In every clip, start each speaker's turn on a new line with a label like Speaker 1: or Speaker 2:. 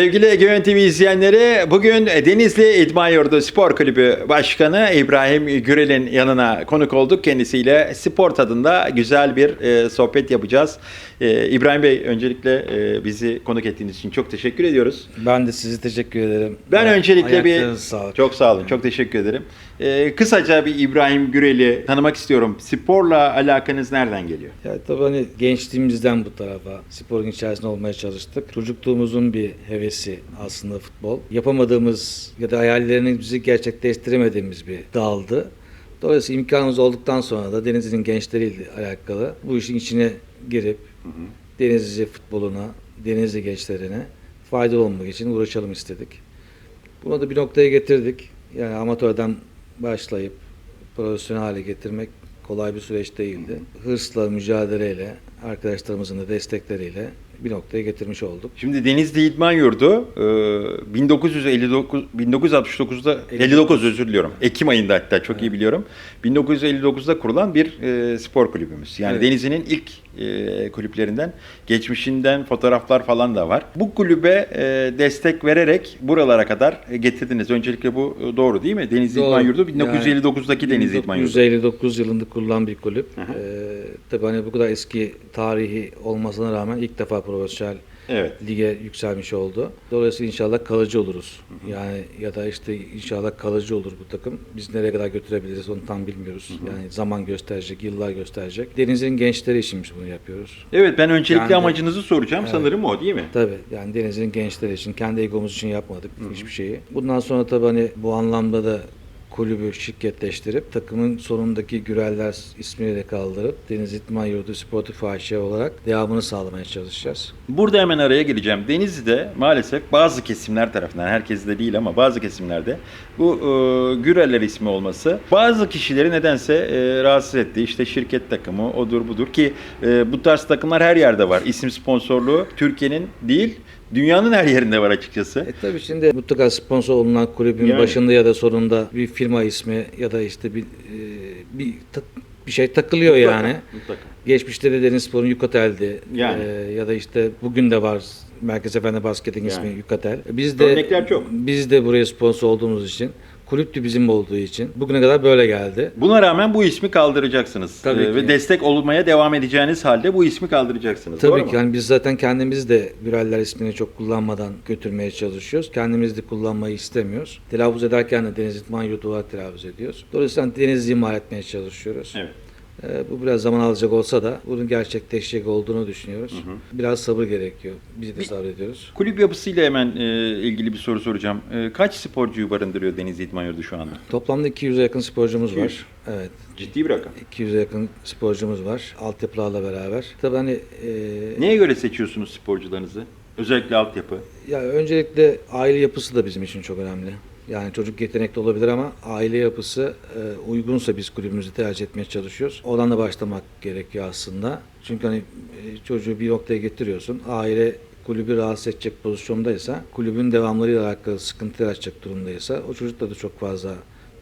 Speaker 1: Sevgili Egemen TV izleyenleri, bugün Denizli İdman Yurdu Spor Kulübü Başkanı İbrahim Gürel'in yanına konuk olduk. Kendisiyle spor tadında güzel bir e, sohbet yapacağız. E, İbrahim Bey, öncelikle e, bizi konuk ettiğiniz için çok teşekkür ediyoruz.
Speaker 2: Ben de size teşekkür ederim.
Speaker 1: Ben
Speaker 2: Ay-
Speaker 1: öncelikle bir
Speaker 2: sağlık.
Speaker 1: çok sağ olun, çok teşekkür ederim. E, kısaca bir İbrahim Gürel'i tanımak istiyorum. Sporla alakanız nereden geliyor?
Speaker 2: Ya tabii hani gençliğimizden bu tarafa sporun içerisinde olmaya çalıştık. Çocukluğumuzun bir hevesi aslında futbol. Yapamadığımız ya da hayallerimizi gerçekleştiremediğimiz bir daldı. Dolayısıyla imkanımız olduktan sonra da Denizli'nin gençleriyle alakalı bu işin içine girip Denizli futboluna, Denizli gençlerine faydalı olmak için uğraşalım istedik. Bunu da bir noktaya getirdik. Yani amatörden başlayıp profesyonel hale getirmek kolay bir süreç değildi. Hırsla, mücadeleyle, arkadaşlarımızın da destekleriyle bir noktaya getirmiş olduk.
Speaker 1: Şimdi Denizli İdman Yurdu e, 1959 1969'da 59 özür diliyorum. Ekim ayında hatta çok iyi biliyorum. 1959'da kurulan bir e, spor kulübümüz. Yani
Speaker 2: Evet.
Speaker 1: Denizli'nin ilk e, kulüplerinden geçmişinden fotoğraflar falan da var. Bu kulübe e, destek vererek buralara kadar getirdiniz. Öncelikle bu doğru değil mi? Denizli
Speaker 2: Doğru.
Speaker 1: İdman Yurdu
Speaker 2: Yani
Speaker 1: 1959'daki Denizli İdman Yurdu.
Speaker 2: 1959 yılında kurulan bir kulüp. Ee, tabii hani bu kadar eski tarihi olmasına rağmen ilk defa profesyonel
Speaker 1: Evet.
Speaker 2: lige yükselmiş oldu. Dolayısıyla inşallah kalıcı oluruz. Yani ya da işte inşallah kalıcı olur bu takım. Biz nereye kadar götürebiliriz onu tam bilmiyoruz. Yani zaman gösterecek, yıllar gösterecek. Deniz'in gençleri için biz bunu yapıyoruz.
Speaker 1: Evet ben öncelikle
Speaker 2: Yani-
Speaker 1: amacınızı soracağım.
Speaker 2: Evet.
Speaker 1: Sanırım o değil mi?
Speaker 2: Tabii yani Deniz'in gençleri için, kendi egomuz için yapmadık hiçbir şeyi. Bundan sonra tabii hani bu anlamda da kulübü şirketleştirip takımın sonundaki Güreller ismini de kaldırıp Deniz İtman Yurdu Sportif AŞ olarak devamını sağlamaya çalışacağız.
Speaker 1: Burada hemen araya geleceğim. Denizli'de maalesef bazı kesimler tarafından, herkes de değil ama bazı kesimlerde bu e, Güreller ismi olması bazı kişileri nedense e, rahatsız etti. İşte şirket takımı odur budur ki e, bu tarz takımlar her yerde var. İsim sponsorluğu Türkiye'nin değil dünyanın her yerinde var açıkçası.
Speaker 2: E tabii şimdi mutlaka sponsor olunan kulübün
Speaker 1: Yani.
Speaker 2: başında ya da sonunda bir firma ismi ya da işte bir e, bir ta- bir şey takılıyor yani.
Speaker 1: Mutlaka.
Speaker 2: Geçmişte de Denizspor'un Yukatel'di.
Speaker 1: Yani.
Speaker 2: Ee, ya da işte bugün de var Merkez Efendi Basket'in ismi
Speaker 1: Yani.
Speaker 2: Yukatel. Biz de
Speaker 1: Örnekler çok.
Speaker 2: biz de buraya sponsor olduğumuz için kulüp de bizim olduğu için bugüne kadar böyle geldi.
Speaker 1: Buna rağmen bu ismi kaldıracaksınız.
Speaker 2: Tabii
Speaker 1: E,
Speaker 2: ki.
Speaker 1: Ve destek olmaya devam edeceğiniz halde bu ismi kaldıracaksınız.
Speaker 2: Tabii
Speaker 1: Doğru
Speaker 2: ki
Speaker 1: mu?
Speaker 2: yani biz zaten kendimiz de Güreller ismini çok kullanmadan götürmeye çalışıyoruz. Kendimiz de kullanmayı istemiyoruz. Telaffuz ederken de Deniz İtman Yurdu olarak telaffuz ediyoruz. Dolayısıyla Deniz'i ima etmeye çalışıyoruz.
Speaker 1: Evet.
Speaker 2: Ee, bu biraz zaman alacak olsa da bunun gerçekleşecek olduğunu düşünüyoruz. Biraz sabır gerekiyor. Biz de sabrediyoruz.
Speaker 1: Kulüp yapısıyla hemen e, ilgili bir soru soracağım. E, kaç sporcuyu barındırıyor Denizli İdman Yurdu şu anda?
Speaker 2: Toplamda 200'e yakın sporcumuz
Speaker 1: 200.
Speaker 2: var. Evet.
Speaker 1: Ciddi bir rakam.
Speaker 2: 200'e yakın sporcumuz var. Altyapılarla beraber. Tabii hani e,
Speaker 1: Neye göre seçiyorsunuz sporcularınızı? Özellikle altyapı.
Speaker 2: ya öncelikle aile yapısı da bizim için çok önemli. Yani çocuk yetenekli olabilir ama aile yapısı e, uygunsa biz kulübümüzü tercih etmeye çalışıyoruz. Oradan da başlamak gerekiyor aslında. Çünkü hani e, çocuğu bir noktaya getiriyorsun. Aile kulübü rahatsız edecek pozisyondaysa, kulübün devamlarıyla alakalı sıkıntı yaratacak durumdaysa o çocukla da çok fazla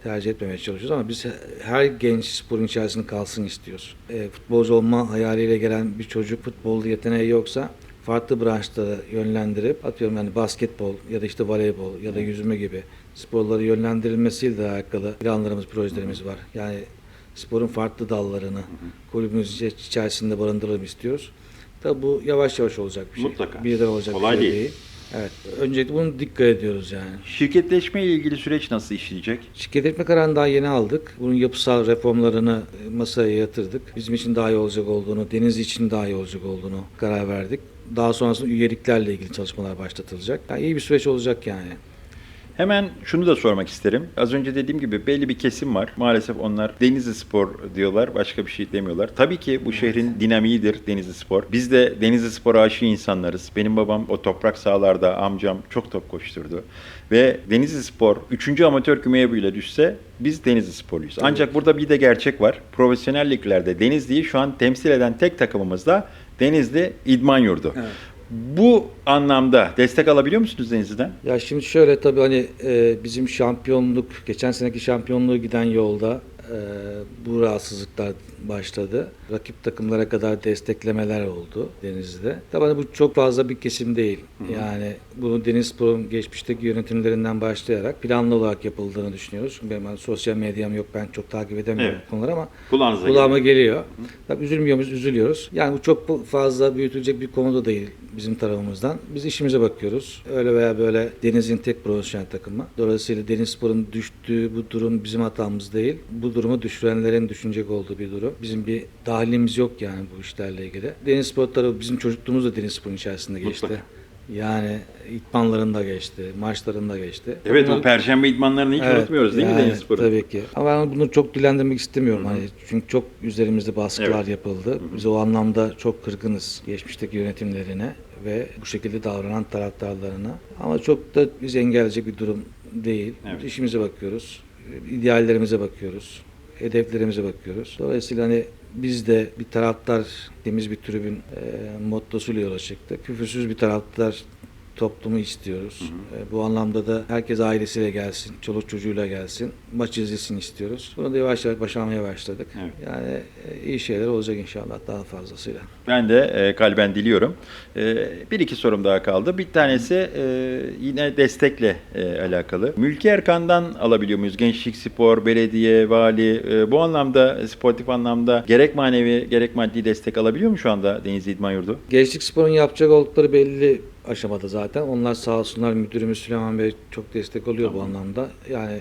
Speaker 2: tercih etmemeye çalışıyoruz ama biz her genç sporun içerisinde kalsın istiyoruz. E, futbolcu olma hayaliyle gelen bir çocuk futbolda yeteneği yoksa farklı branşlara yönlendirip atıyorum yani basketbol ya da işte voleybol ya da yüzme gibi sporları yönlendirilmesiyle de alakalı planlarımız, projelerimiz var. Yani sporun farklı dallarını kulübümüz içerisinde barındıralım istiyoruz. Tabi bu yavaş yavaş olacak bir şey.
Speaker 1: Mutlaka.
Speaker 2: Birden olacak
Speaker 1: Kolay
Speaker 2: bir şey
Speaker 1: değil.
Speaker 2: değil. Evet. Öncelikle bunu dikkat ediyoruz yani.
Speaker 1: Şirketleşme ile ilgili süreç nasıl işleyecek?
Speaker 2: Şirketleşme kararını daha yeni aldık. Bunun yapısal reformlarını masaya yatırdık. Bizim için daha iyi olacak olduğunu, deniz için daha iyi olacak olduğunu karar verdik. Daha sonrasında üyeliklerle ilgili çalışmalar başlatılacak. Yani iyi bir süreç olacak yani.
Speaker 1: Hemen şunu da sormak isterim. Az önce dediğim gibi belli bir kesim var. Maalesef onlar Denizli Spor diyorlar. Başka bir şey demiyorlar. Tabii ki bu şehrin dinamiğidir Denizli Spor. Biz de Denizli Spor aşığı insanlarız. Benim babam o toprak sahalarda amcam çok top koşturdu. Ve Denizli Spor 3. amatör kümeye bile düşse biz Denizli Sporluyuz. Ancak burada bir de gerçek var. Profesyonel liglerde Denizli'yi şu an temsil eden tek takımımız da Denizli İdman Yurdu.
Speaker 2: Evet.
Speaker 1: Bu anlamda destek alabiliyor musunuz Denizli'den?
Speaker 2: Ya şimdi şöyle tabii hani e, bizim şampiyonluk, geçen seneki şampiyonluğu giden yolda e, bu rahatsızlıklar başladı. Rakip takımlara kadar desteklemeler oldu Denizli'de. Tabii hani bu çok fazla bir kesim değil. Yani bunu Denizspor'un geçmişteki yönetimlerinden başlayarak planlı olarak yapıldığını düşünüyoruz. Çünkü benim hani sosyal medyam yok ben çok takip edemiyorum
Speaker 1: Evet.
Speaker 2: konuları ama
Speaker 1: Kulağınıza
Speaker 2: kulağıma geliyor. Tabii üzülmüyor muyuz? Üzülüyoruz. Yani bu çok fazla büyütülecek bir konu da değil bizim tarafımızdan. Biz işimize bakıyoruz. Öyle veya böyle Deniz'in tek profesyonel takımı. Dolayısıyla Denizspor'un düştüğü bu durum bizim hatamız değil. Bu durumu düşürenlerin düşünecek olduğu bir durum. Bizim bir dahilimiz yok yani bu işlerle ilgili. Denizspor tarafı bizim çocukluğumuz da Denizspor'un içerisinde geçti.
Speaker 1: Mutlaka.
Speaker 2: Yani itmanlarında geçti, maçlarında geçti.
Speaker 1: Evet o
Speaker 2: Bunları-
Speaker 1: perşembe idmanlarını hiç
Speaker 2: Evet,
Speaker 1: unutmuyoruz değil mi
Speaker 2: yani
Speaker 1: Denizspor'un?
Speaker 2: Tabii ki. Ama ben bunu çok dilendirmek istemiyorum. Hani çünkü çok üzerimizde baskılar
Speaker 1: Evet.
Speaker 2: yapıldı. Biz o anlamda çok kırgınız geçmişteki yönetimlerine ve bu şekilde davranan taraftarlarına. Ama çok da bizi engelleyecek bir durum değil.
Speaker 1: Evet.
Speaker 2: İşimize bakıyoruz. ideallerimize bakıyoruz. Hedeflerimize bakıyoruz. Dolayısıyla hani biz de bir taraftar, temiz bir tribün e, mottosuyla yola çıktık. Küfürsüz bir taraftar toplumu istiyoruz. E, bu anlamda da herkes ailesiyle gelsin, çoluk çocuğuyla gelsin, maç izlesin istiyoruz. Bunu da yavaş yavaş başarmaya başladık.
Speaker 1: Evet.
Speaker 2: Yani e, iyi şeyler olacak inşallah daha fazlasıyla.
Speaker 1: Ben de e, kalben diliyorum. E, bir iki sorum daha kaldı. Bir tanesi e, yine destekle e, alakalı. Mülki Erkan'dan alabiliyor muyuz? Gençlik Spor, belediye, vali e, bu anlamda sportif anlamda gerek manevi gerek maddi destek alabiliyor mu şu anda Denizli İdman Yurdu?
Speaker 2: Gençlik Spor'un yapacak oldukları belli aşamada zaten. Onlar sağ olsunlar müdürümüz Süleyman Bey çok destek oluyor bu anlamda. Yani e,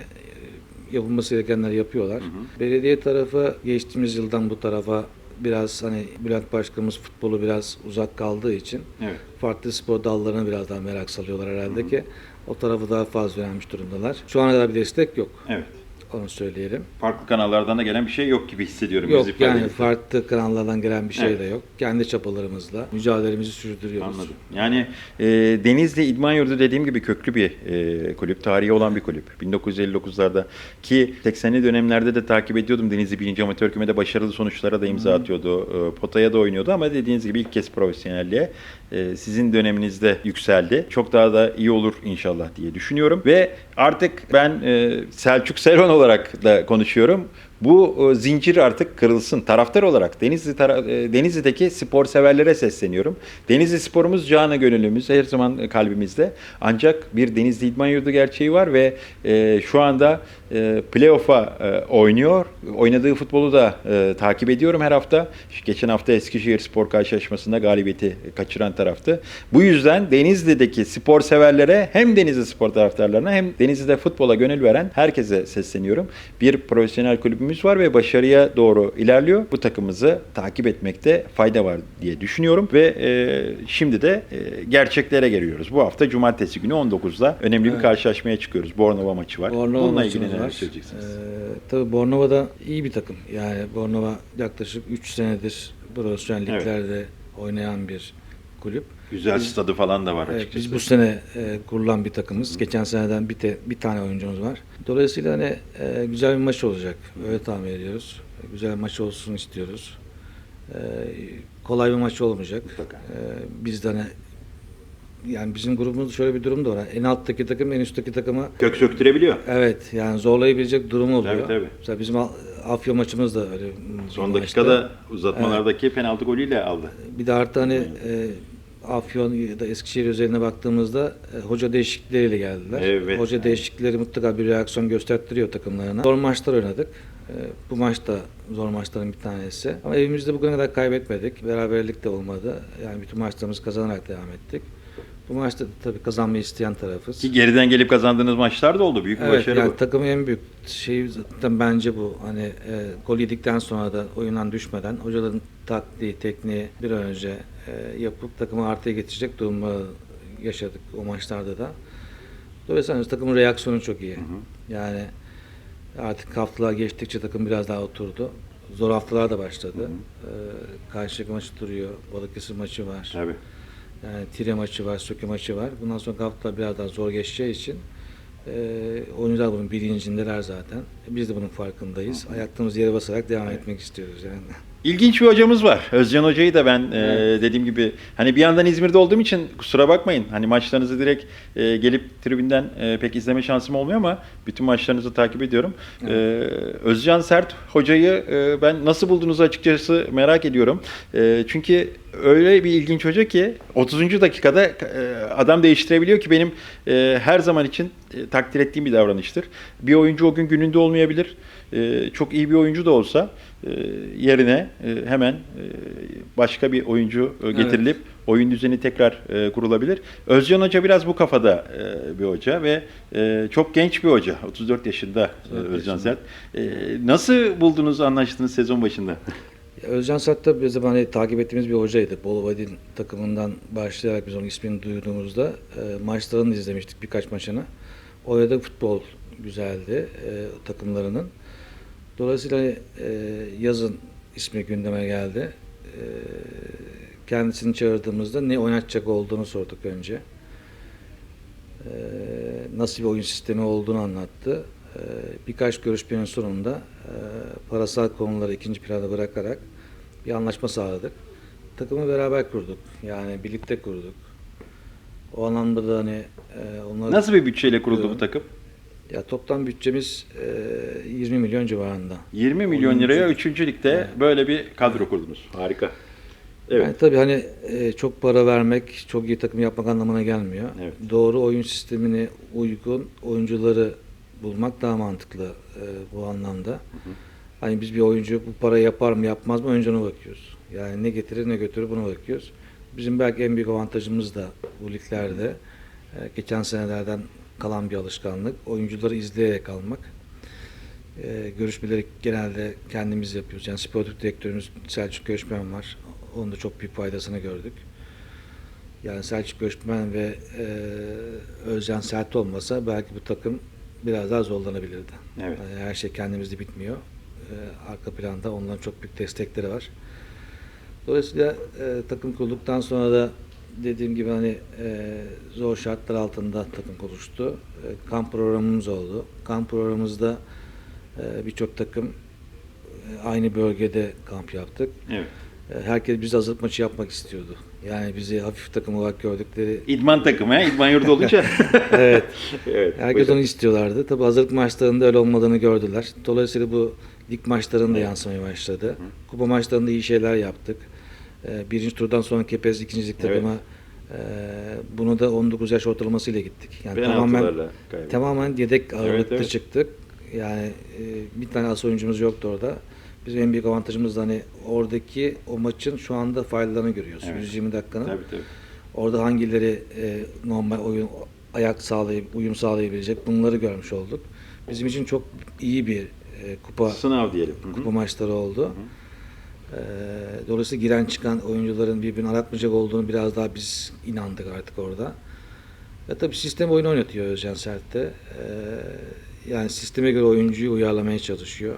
Speaker 2: yapılması gerekenleri yapıyorlar. Belediye tarafı geçtiğimiz yıldan bu tarafa biraz hani Bülent Başkanımız futbolu biraz uzak kaldığı için
Speaker 1: Evet.
Speaker 2: farklı spor dallarına biraz daha merak salıyorlar herhalde ki o tarafı daha fazla öğrenmiş durumdalar. Şu ana kadar bir destek yok.
Speaker 1: Evet.
Speaker 2: Onu söyleyelim.
Speaker 1: Farklı kanallardan da gelen bir şey yok gibi hissediyorum.
Speaker 2: Yok
Speaker 1: ifade
Speaker 2: yani farklı kanallardan gelen bir şey
Speaker 1: Evet.
Speaker 2: de yok. Kendi çabalarımızla mücadelemizi sürdürüyoruz.
Speaker 1: Anladım. Yani e, Denizli İdman Yurdu dediğim gibi köklü bir e, kulüp, tarihi olan bir kulüp. 1959'larda ki 80'li dönemlerde de takip ediyordum. Denizli 1. Amatör Kümede başarılı sonuçlara da imza atıyordu. E, potaya da oynuyordu ama dediğiniz gibi ilk kez profesyonelliğe e, sizin döneminizde yükseldi. Çok daha da iyi olur inşallah diye düşünüyorum. Ve artık ben e, Selçuk Servan olarak da konuşuyorum. Bu e, zincir artık kırılsın. Taraftar olarak Denizli tara- e, Denizli'deki spor severlere sesleniyorum. Denizli sporumuz canı gönüllümüz her zaman kalbimizde. Ancak bir Denizli İdman Yurdu gerçeği var ve e, şu anda e, playoff'a e, oynuyor. Oynadığı futbolu da e, takip ediyorum her hafta. Geçen hafta Eskişehir Spor karşılaşmasında galibiyeti kaçıran taraftı. Bu yüzden Denizli'deki spor severlere hem Denizli spor taraftarlarına hem Denizli'de futbola gönül veren herkese sesleniyorum. Bir profesyonel kulübümüz var ve başarıya doğru ilerliyor. Bu takımımızı takip etmekte fayda var diye düşünüyorum ve e, şimdi de e, gerçeklere geliyoruz. Bu hafta cumartesi günü 19'da önemli bir
Speaker 2: Evet.
Speaker 1: karşılaşmaya çıkıyoruz. Bornova maçı var.
Speaker 2: Bornova
Speaker 1: Bununla ilgili neler söyleyeceksiniz?
Speaker 2: Ee, tabii Bornova da iyi bir takım. Yani Bornova yaklaşık 3 senedir profesyonel
Speaker 1: Evet.
Speaker 2: liglerde oynayan bir kulüp.
Speaker 1: Güzel stadı falan da var
Speaker 2: Evet,
Speaker 1: açıkçası.
Speaker 2: biz bu sene e, kurulan bir takımız. Geçen seneden bir, te- bir tane oyuncumuz var. Dolayısıyla hani e, güzel bir maç olacak. Öyle tahmin ediyoruz. Güzel bir maç olsun istiyoruz. E, kolay bir maç olmayacak.
Speaker 1: Mutlaka.
Speaker 2: E, biz de hani yani bizim grubumuzda şöyle bir durum da var. En alttaki takım en üstteki takıma
Speaker 1: Kök söktürebiliyor.
Speaker 2: Evet yani zorlayabilecek durumu oluyor.
Speaker 1: Tabii, tabii.
Speaker 2: Mesela bizim Afya maçımız da öyle. bir
Speaker 1: Son dakikada uzatmalardaki penaltı golüyle aldı.
Speaker 2: Bir de artı hani e, Afyon ya da Eskişehir özeline baktığımızda e, hoca değişiklikleriyle geldiler.
Speaker 1: Evet.
Speaker 2: Hoca değişiklikleri mutlaka bir reaksiyon göstertiriyor takımlarına. Zor maçlar oynadık. E, bu maç da zor maçların bir tanesi. Ama evimizde bugüne kadar kaybetmedik. Beraberlik de olmadı. Yani bütün maçlarımızı kazanarak devam ettik. Bu maçta tabii kazanmayı isteyen tarafız.
Speaker 1: Ki geriden gelip kazandığınız maçlar da oldu. Büyük bir
Speaker 2: Evet
Speaker 1: başarı
Speaker 2: yani
Speaker 1: bu.
Speaker 2: takımın en büyük şeyi zaten bence bu. Hani e, gol yedikten sonra da oyundan düşmeden hocaların taktiği, tekniği bir an önce e, yapıp takımı artıya getirecek durumu yaşadık o maçlarda da. Dolayısıyla hani takımın reaksiyonu çok iyi. Yani artık haftalar geçtikçe takım biraz daha oturdu. Zor haftalar da başladı. E, Karşıyaka maçı duruyor. Balıkesir maçı var.
Speaker 1: Tabii.
Speaker 2: Yani Tire maçı var, Söke maçı var. Bundan sonra haftalar biraz daha zor geçeceği için e, oyuncular bunun bilincindeler zaten. Biz de bunun farkındayız. Ayaklarımız yere basarak devam etmek istiyoruz yani.
Speaker 1: İlginç bir hocamız var. Özcan Hoca'yı da ben e,
Speaker 2: Evet.
Speaker 1: dediğim gibi hani bir yandan İzmir'de olduğum için kusura bakmayın. Hani maçlarınızı direkt e, gelip tribünden e, pek izleme şansım olmuyor ama bütün maçlarınızı takip ediyorum. E, Özcan Sert Hoca'yı e, ben nasıl bulduğunuzu açıkçası merak ediyorum. E, çünkü öyle bir ilginç hoca ki 30. dakikada e, adam değiştirebiliyor ki benim e, her zaman için e, takdir ettiğim bir davranıştır. Bir oyuncu o gün gününde olmayabilir. E, çok iyi bir oyuncu da olsa e, yerine e, hemen e, başka bir oyuncu e, getirilip oyun düzeni tekrar e, kurulabilir. Özcan Hoca biraz bu kafada e, bir hoca ve e, çok genç bir hoca. 34 yaşında e,
Speaker 2: 34
Speaker 1: Özcan
Speaker 2: yaşında.
Speaker 1: Sert. E, nasıl buldunuz, anlaştınız sezon başında?
Speaker 2: Özcan Sert da bizim hani takip ettiğimiz bir hocaydı. Bolovadin takımından başlayarak biz onun ismini duyduğumuzda e, maçlarını izlemiştik birkaç maçını. Oynadığı futbol güzeldi e, takımlarının. Dolayısıyla e, yazın ismi gündeme geldi. E, kendisini çağırdığımızda ne oynatacak olduğunu sorduk önce. E, nasıl bir oyun sistemi olduğunu anlattı. E, birkaç görüşmenin sonunda e, parasal konuları ikinci plana bırakarak bir anlaşma sağladık. Takımı beraber kurduk. Yani birlikte kurduk. O anlamda da hani e, onları
Speaker 1: Nasıl bir bütçeyle kuruldu bu
Speaker 2: Evet.
Speaker 1: takım?
Speaker 2: Ya toplam bütçemiz e, 20 milyon civarında.
Speaker 1: 20 milyon liraya 3. ligde böyle bir kadro kurdunuz. Harika. Evet.
Speaker 2: Yani tabii hani e, çok para vermek, çok iyi takım yapmak anlamına gelmiyor.
Speaker 1: Evet.
Speaker 2: Doğru oyun sistemine uygun oyuncuları bulmak daha mantıklı e, bu anlamda. Hani biz bir oyuncu bu parayı yapar mı yapmaz mı önce ona bakıyoruz. Yani ne getirir ne götürür buna bakıyoruz. Bizim belki en büyük avantajımız da bu liglerde e, geçen senelerden kalan bir alışkanlık. Oyuncuları izleyerek almak. E, görüşmeleri genelde kendimiz yapıyoruz. Yani sportif direktörümüz Selçuk Göçmen var. Onun da çok büyük faydasını gördük. Yani Selçuk Göçmen ve e, Özcan Sert olmasa belki bu takım biraz daha zorlanabilirdi.
Speaker 1: Evet.
Speaker 2: Yani her şey kendimizde bitmiyor. E, arka planda onların çok büyük destekleri var. Dolayısıyla e, takım kurulduktan sonra da dediğim gibi hani e, zor şartlar altında takım oluştu. E, kamp programımız oldu. Kamp programımızda e, birçok takım e, aynı bölgede kamp yaptık.
Speaker 1: Evet.
Speaker 2: E, herkes biz hazırlık maçı yapmak istiyordu. Yani bizi hafif takım olarak gördükleri
Speaker 1: İdman takımı, he? İdman yurdu olunca.
Speaker 2: evet.
Speaker 1: evet.
Speaker 2: Herkes
Speaker 1: buyurun.
Speaker 2: onu istiyorlardı. Tabi hazırlık maçlarında öyle olmadığını gördüler. Dolayısıyla bu lig maçlarında yansımaya başladı. Kupa maçlarında iyi şeyler yaptık. Ee, birinci turdan sonra Kepez ikinci lig
Speaker 1: Evet.
Speaker 2: takıma e, bunu da 19 yaş ortalamasıyla gittik. Yani tamamen tamamen yedek ağırlıkta
Speaker 1: evet.
Speaker 2: çıktık. Yani e, bir tane as oyuncumuz yoktu orada. Bizim en büyük avantajımız da hani oradaki o maçın şu anda faydalarını görüyoruz.
Speaker 1: Evet.
Speaker 2: 120 dakikanın.
Speaker 1: Tabii tabii.
Speaker 2: Orada hangileri e, normal oyun ayak sağlayıp uyum sağlayabilecek bunları görmüş olduk. Bizim için çok iyi bir e, kupa
Speaker 1: Sınav diyelim.
Speaker 2: Kupa maçları oldu. E, dolayısıyla giren çıkan oyuncuların birbirini aratmayacak olduğunu biraz daha biz inandık artık orada. Ya tabii sistem oyun oynatıyor Özcan Sert'te. E, yani sisteme göre oyuncuyu uyarlamaya çalışıyor.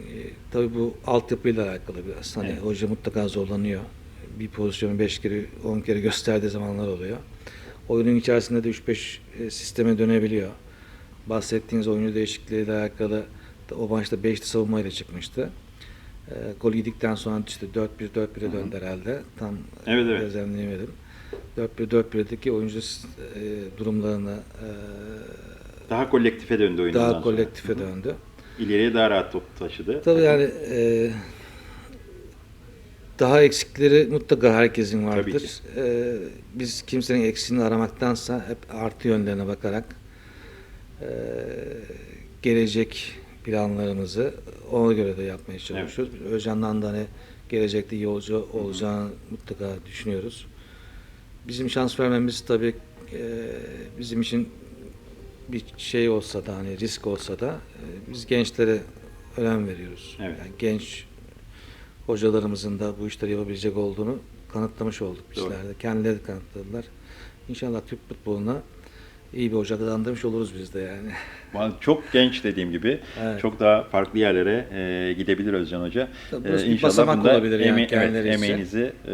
Speaker 2: E, tabii bu altyapıyla alakalı biraz. Hani
Speaker 1: Evet.
Speaker 2: hoca mutlaka zorlanıyor. Bir pozisyonu 5 kere 10 kere gösterdiği zamanlar oluyor. Oyunun içerisinde de 3-5 e, sisteme dönebiliyor. Bahsettiğiniz oyuncu değişikliğiyle alakalı o maçta 5'li savunmayla çıkmıştı. E, gol yedikten sonra işte 4-1 4-1'e döndü herhalde. Tam
Speaker 1: Evet, evet.
Speaker 2: gözlemleyemedim. 4-1 4-1'deki oyuncu e, durumlarını e,
Speaker 1: Daha kolektife döndü oyundan
Speaker 2: daha
Speaker 1: sonra.
Speaker 2: kolektife döndü.
Speaker 1: İleriye daha rahat top taşıdı.
Speaker 2: Tabii yani e, daha eksikleri mutlaka herkesin vardır.
Speaker 1: ki.
Speaker 2: E, biz kimsenin eksiğini aramaktansa hep artı yönlerine bakarak e, gelecek planlarımızı ona göre de yapmaya çalışıyoruz. Biz Özcan'dan da hani gelecekte iyi olacağı, olacağını mutlaka düşünüyoruz. Bizim şans vermemiz tabii e, bizim için bir şey olsa da hani risk olsa da e, biz gençlere önem veriyoruz.
Speaker 1: Evet.
Speaker 2: Yani genç hocalarımızın da bu işleri yapabilecek olduğunu kanıtlamış olduk bizler de. Kendileri de kanıtladılar. İnşallah Türk futboluna iyi bir hoca kazandırmış oluruz biz de yani.
Speaker 1: Çok genç dediğim gibi.
Speaker 2: Evet.
Speaker 1: Çok daha farklı yerlere e, gidebilir Özcan Hoca.
Speaker 2: Tabii
Speaker 1: E, inşallah bunda
Speaker 2: olabilir yani
Speaker 1: eme- evet, emeğinizi e,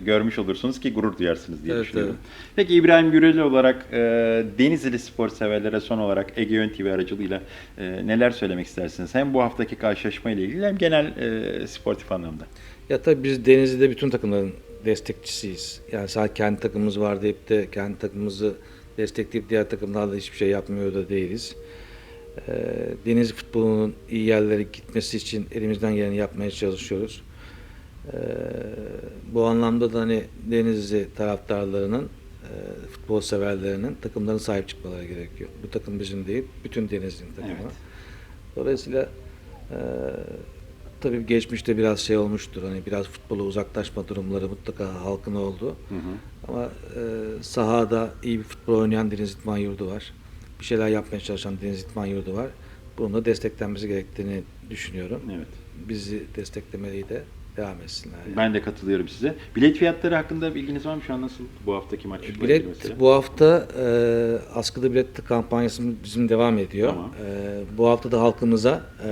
Speaker 1: görmüş olursunuz ki gurur duyarsınız diye
Speaker 2: Evet,
Speaker 1: düşünüyorum. Peki İbrahim Güreli olarak e, Denizli spor severlere son olarak Ege Yön TV aracılığıyla e, neler söylemek istersiniz? Hem bu haftaki karşılaşma ile ilgili hem genel e, sportif anlamda.
Speaker 2: Ya tabii biz Denizli'de bütün takımların destekçisiyiz. Yani sadece kendi takımımız var deyip de kendi takımımızı destekleyip diğer takımlarla hiçbir şey yapmıyor da değiliz. Ee, Denizli futbolunun iyi yerlere gitmesi için elimizden geleni yapmaya çalışıyoruz. Ee, bu anlamda da hani Denizli taraftarlarının, e, futbol severlerinin takımların sahip çıkmaları gerekiyor. Bu takım bizim değil, bütün Denizli'nin takımı.
Speaker 1: Evet.
Speaker 2: Dolayısıyla e, tabii geçmişte biraz şey olmuştur. Hani biraz futbola uzaklaşma durumları mutlaka halkın oldu. Ama e, sahada iyi bir futbol oynayan Deniz İtman Yurdu var. Bir şeyler yapmaya çalışan Deniz İtman Yurdu var. Bunun da desteklenmesi gerektiğini düşünüyorum.
Speaker 1: Evet.
Speaker 2: Bizi desteklemeliği de devam etsinler. yani.
Speaker 1: Ben de katılıyorum size. Bilet fiyatları hakkında bilginiz var mı? Şu an nasıl bu haftaki maç?
Speaker 2: Bilet bu hafta e, askıda bilet kampanyası bizim devam ediyor.
Speaker 1: Tamam.
Speaker 2: E, bu hafta da halkımıza e,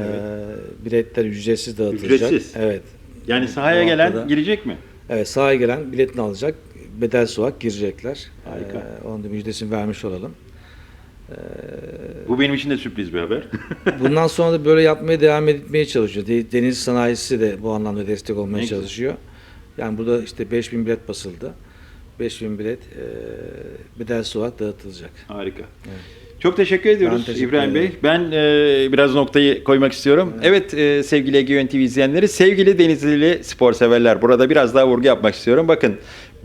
Speaker 2: biletler ücretsiz dağıtılacak.
Speaker 1: Ücretsiz?
Speaker 2: Evet.
Speaker 1: Yani sahaya
Speaker 2: Bu
Speaker 1: gelen
Speaker 2: haftada-
Speaker 1: girecek mi?
Speaker 2: Evet sahaya gelen biletini alacak. Bedelsiz olarak girecekler.
Speaker 1: Harika.
Speaker 2: Ee, onun da müjdesini vermiş olalım.
Speaker 1: Bu benim için de sürpriz bir haber.
Speaker 2: Bundan sonra da böyle yapmaya devam etmeye çalışıyor. De- Deniz sanayisi de bu anlamda destek olmaya
Speaker 1: Ne güzel.
Speaker 2: çalışıyor. Yani burada işte 5000 bilet basıldı. 5000 bilet e, bedelsiz olarak dağıtılacak.
Speaker 1: Harika. Çok teşekkür ediyoruz
Speaker 2: Ben teşekkür
Speaker 1: İbrahim Bey.
Speaker 2: ederim.
Speaker 1: Ben e, biraz noktayı koymak istiyorum. Evet, e, sevgili Ege TV izleyenleri, sevgili Denizlili spor severler. Burada biraz daha vurgu yapmak istiyorum. Bakın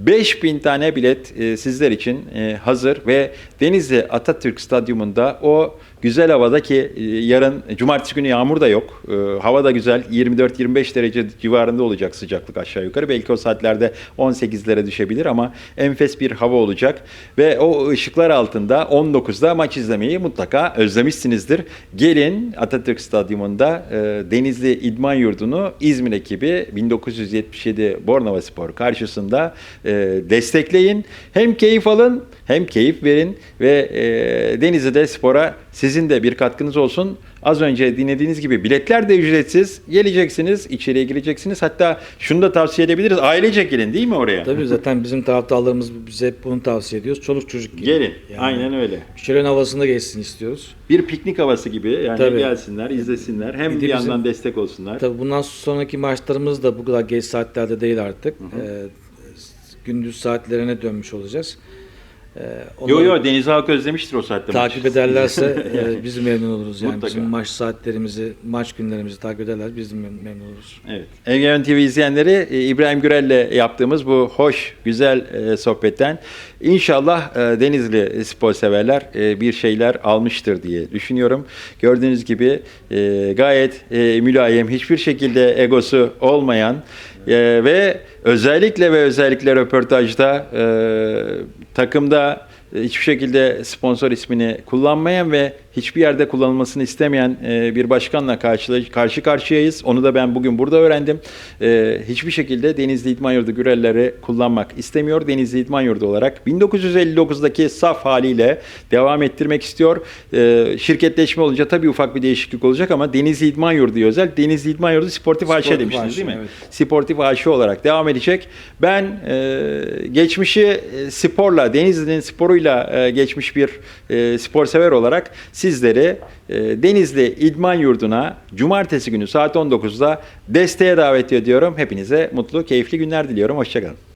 Speaker 1: 5000 tane bilet e, sizler için e, hazır ve Denizli Atatürk Stadyumunda o güzel havada ki e, yarın cumartesi günü yağmur da yok. E, hava da güzel 24-25 derece civarında olacak sıcaklık aşağı yukarı. Belki o saatlerde 18'lere düşebilir ama enfes bir hava olacak ve o ışıklar altında 19'da maç izlemeyi mutlaka özlemişsinizdir. Gelin Atatürk Stadyumunda e, Denizli İdman Yurdu'nu İzmir ekibi 1977 Bornova Spor karşısında e, destekleyin. Hem keyif alın hem keyif verin ve e, Denizli'de spora sizin de bir katkınız olsun. Az önce dinlediğiniz gibi biletler de ücretsiz. Geleceksiniz, içeriye gireceksiniz. Hatta şunu da tavsiye edebiliriz. Ailecek gelin değil mi oraya?
Speaker 2: Tabii zaten bizim taraftarlarımız bize hep bunu tavsiye ediyoruz. Çoluk çocuk gibi.
Speaker 1: Gelin.
Speaker 2: Yani
Speaker 1: Aynen öyle.
Speaker 2: Şölen havasında geçsin istiyoruz.
Speaker 1: Bir piknik havası gibi yani
Speaker 2: Tabii.
Speaker 1: gelsinler, izlesinler. Hem
Speaker 2: Bir
Speaker 1: bir, yandan
Speaker 2: bizim-
Speaker 1: destek olsunlar.
Speaker 2: Tabii bundan sonraki maçlarımız da bu kadar geç saatlerde değil artık. Ee, gündüz saatlerine dönmüş olacağız. Ee,
Speaker 1: Yo yo Deniz Halk özlemiştir o saatte.
Speaker 2: takip
Speaker 1: maçı.
Speaker 2: ederlerse e, biz memnun oluruz. Yani
Speaker 1: Mutlaka.
Speaker 2: bizim maç saatlerimizi, maç günlerimizi takip ederler biz de mem- memnun oluruz.
Speaker 1: Evet. Egemen TV izleyenleri e, İbrahim Gürel'le yaptığımız bu hoş, güzel e, sohbetten inşallah e, Denizli spor severler e, bir şeyler almıştır diye düşünüyorum. Gördüğünüz gibi e, gayet e, mülayim, hiçbir şekilde egosu olmayan e, ve özellikle ve özellikle röportajda e, takımda hiçbir şekilde sponsor ismini kullanmayan ve hiçbir yerde kullanılmasını istemeyen e, bir başkanla karşı, karşı karşıyayız. Onu da ben bugün burada öğrendim. E, hiçbir şekilde Denizli İdman Yurdu Gürelleri kullanmak istemiyor. Denizli İdman Yurdu olarak 1959'daki saf haliyle devam ettirmek istiyor. E, şirketleşme olunca tabii ufak bir değişiklik olacak ama Denizli İdman Yurdu özel. Denizli İdman Yurdu Sportif AŞ
Speaker 2: Sportif
Speaker 1: demiştiniz
Speaker 2: AŞ,
Speaker 1: değil mi?
Speaker 2: evet.
Speaker 1: Sportif AŞ olarak devam edecek. Ben e, geçmişi e, sporla, Denizli'nin sporuyla e, geçmiş bir e, spor sever olarak sizleri e, Denizli İdman Yurdu'na cumartesi günü saat 19'da desteğe davet ediyorum. Hepinize mutlu, keyifli günler diliyorum. Hoşçakalın.